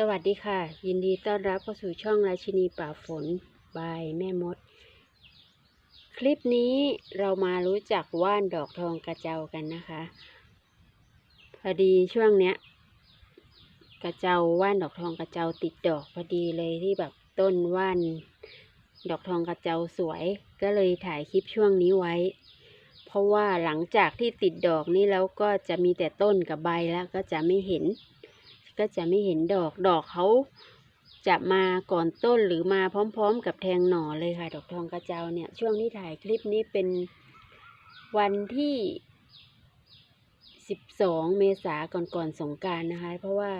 สวัสดีค่ะ ยินดีต้อนรับเข้าสู่ช่องราชินีป่าฝนบายแม่มด คลิปนี้เรามารู้จักว่านดอกทองกระเจ้ากันนะคะ พอดีช่วงเนี้ย กระเจ้าว่านดอกทองกระเจ้าติดดอกพอดีเลยที่แบบต้นว่าน ดอกทองกระเจ้าสวย ก็เลยถ่ายคลิปช่วงนี้ไว้ เพราะว่าหลังจากที่ติดดอกนี้แล้วก็จะมีแต่ต้นกับใบแล้วก็จะไม่เห็น ก็จะไม่เห็นดอกดอกเขาจะมาก่อนต้นหรือมาพร้อม ๆ กับแทงหน่อเลยค่ะ ดอกทองกระเจ้าเนี่ย ช่วงที่ถ่ายคลิปนี้เป็นวันที่ 12 เมษาก่อนก่อนสงการนะคะ เพราะว่า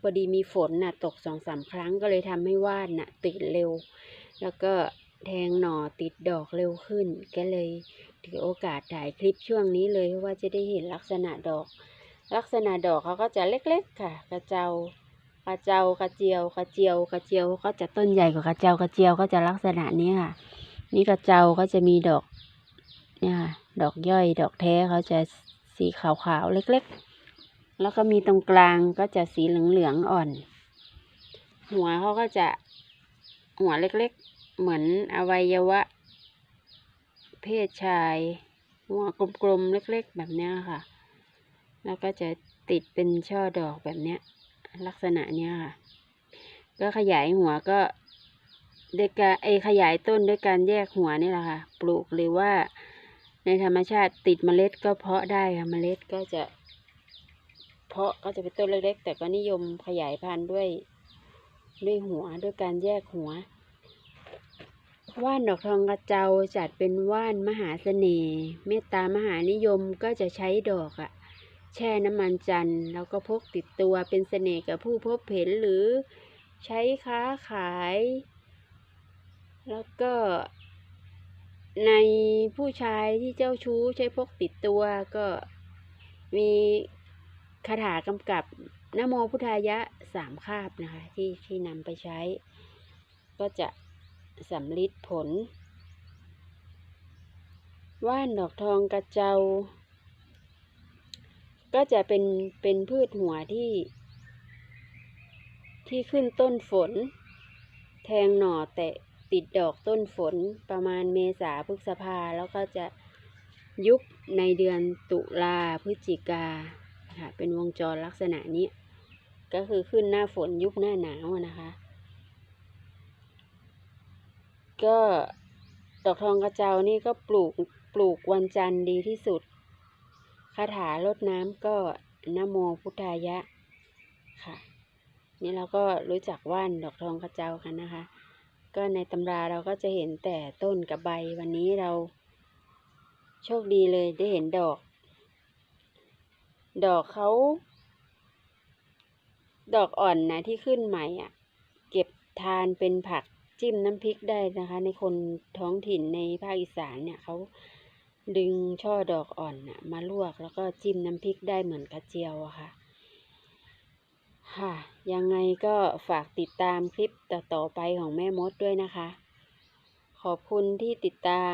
พอดีมีฝนน่ะ ตกสองสามครั้งก็เลยทำให้ว่านน่ะ ติดเร็ว แล้วก็แทงหน่อติดดอกเร็วขึ้น ก็เลยถือโอกาสถ่ายคลิปช่วงนี้เลยเพราะว่าจะได้เห็นลักษณะดอก ลักษณะดอกเขาก็จะเล็กๆค่ะ กระเจ้ากระเจ้ากระเจียวกระเจียวกระเจียวก็จะต้นใหญ่กว่ากระเจ้ากระเจียวก็จะลักษณะนี้ค่ะ นี่กระเจ้าก็จะมีดอกเนี่ยค่ะดอกย่อยดอกแท้เขาจะสีขาวๆเล็กๆ แล้วก็มีตรงกลางก็จะสีเหลืองๆอ่อน หัวเขาก็จะหัวเล็กๆ เหมือนอวัยวะ เพศชาย หัวกลมๆเล็กๆ แบบนี้ค่ะ แล้วก็จะติดเป็นช่อดอกแบบเนี้ย ลักษณะเนี้ยค่ะ ก็ขยายหัวก็ด้วยการไอขยายต้นด้วยการแยกหัวนี่แหละค่ะ ปลูกหรือว่าในธรรมชาติติดเมล็ดก็เพาะได้ค่ะ เมล็ดก็จะ เพาะก็จะเป็นต้นเล็กๆ แต่ก็นิยมขยายพันธุ์ด้วยด้วยหัวด้วยการแยกหัว ว่านดอกทองกระเจ้าจัดเป็นว่านมหาเสน่ห์เมตตามหานิยมก็จะใช้ดอกอะ แช่น้ำมันจันทร์แล้วก็พกติดตัวเป็นเสน่ห์กับผู้พบเห็นหรือใช้ค้าขาย แล้วก็ในผู้ชายที่เจ้าชู้ใช้พกติดตัวก็มีคาถากำกับนโมพุทธายะสามคาบนะคะที่ที่นำไปใช้ ก็จะสำลิดผล ว่านดอกทองกระเจ้า ก็จะเป็นเป็นพืชหัวที่ ที่ขึ้นต้นฝน แทงหน่อแตะติดดอกต้นฝนประมาณเมษาพฤษภาแล้วก็จะยุบในเดือนตุลาพฤศจิกาค่ะเป็นวงจรลักษณะนี้ ก็คือขึ้นหน้าฝนยุบหน้าหนาวนะคะ ก็ดอกทองกระเจ้านี่ก็ปลูกปลูกวันจันทร์ดีที่สุด คาถารดน้ำก็นโมพุทธายะค่ะ นี่เราก็รู้จักว่านดอกทองกระเจ้ากันนะคะ ก็ในตำราเราก็จะเห็นแต่ต้นกับใบวันนี้เรา โชคดีเลยได้เห็นดอก ดอกเขา ดอกอ่อนนะที่ขึ้นใหม่อะ เก็บทานเป็นผักจิ้มน้ำพริกได้นะคะ ในคนท้องถิ่นในภาคอีสานเนี่ยเขา ดึงช่อดอกอ่อนนะมาลวกแล้วก็จิ้มน้ำพริกได้เหมือนกระเจียวอะค่ะ ค่ะ ยังไงก็ฝากติดตามคลิปต่อๆไปของแม่มดด้วยนะคะ ขอบคุณที่ติดตาม